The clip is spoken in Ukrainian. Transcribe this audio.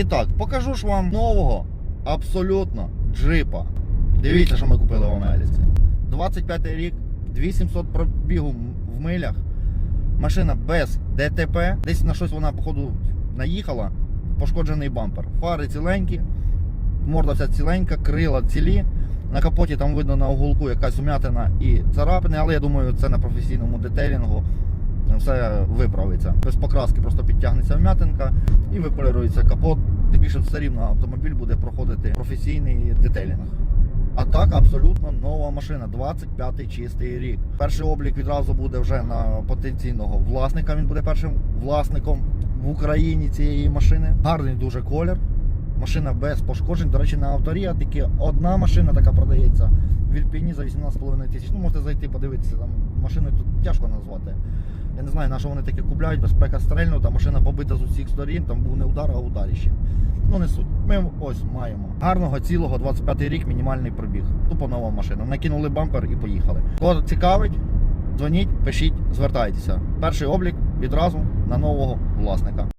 І так, покажу ж вам нового абсолютно джипа. Дивіться, що ми купили в Америці. 25 рік, 2700 пробігу в милях. Машина без ДТП. Десь на щось вона, походу, наїхала. Пошкоджений бампер. Фари ціленькі, морда вся ціленька, крила цілі. На капоті там видно на уголку якась ум'ятина і царапини, але я думаю, це на професійному детейлінгу все виправиться. Без покраски просто підтягнеться вм'ятинка і виполірується капот. Тим більше все рівно автомобіль буде проходити професійний детейлінг. А так абсолютно нова машина, 25-й чистий рік. Перший облік відразу буде вже на потенційного власника. Він буде першим власником в Україні цієї машини. Гарний дуже колір. Машина без пошкоджень. До речі, на авторі тільки одна машина така продається в Ірпіні за 18,5 тисяч. Ну, можете зайти подивитися. Там машини тут тяжко назвати. Я не знаю, на що вони таке купляють, безпека стрельнута, машина побита з усіх сторін, там був не удар, а ударіще. Ну не суть. Ми ось маємо гарного цілого 25 рік мінімальний пробіг. Тупо нова машина. Накинули бампер і поїхали. Кого цікавить, дзвоніть, пишіть, звертайтеся. Перший облік відразу на нового власника.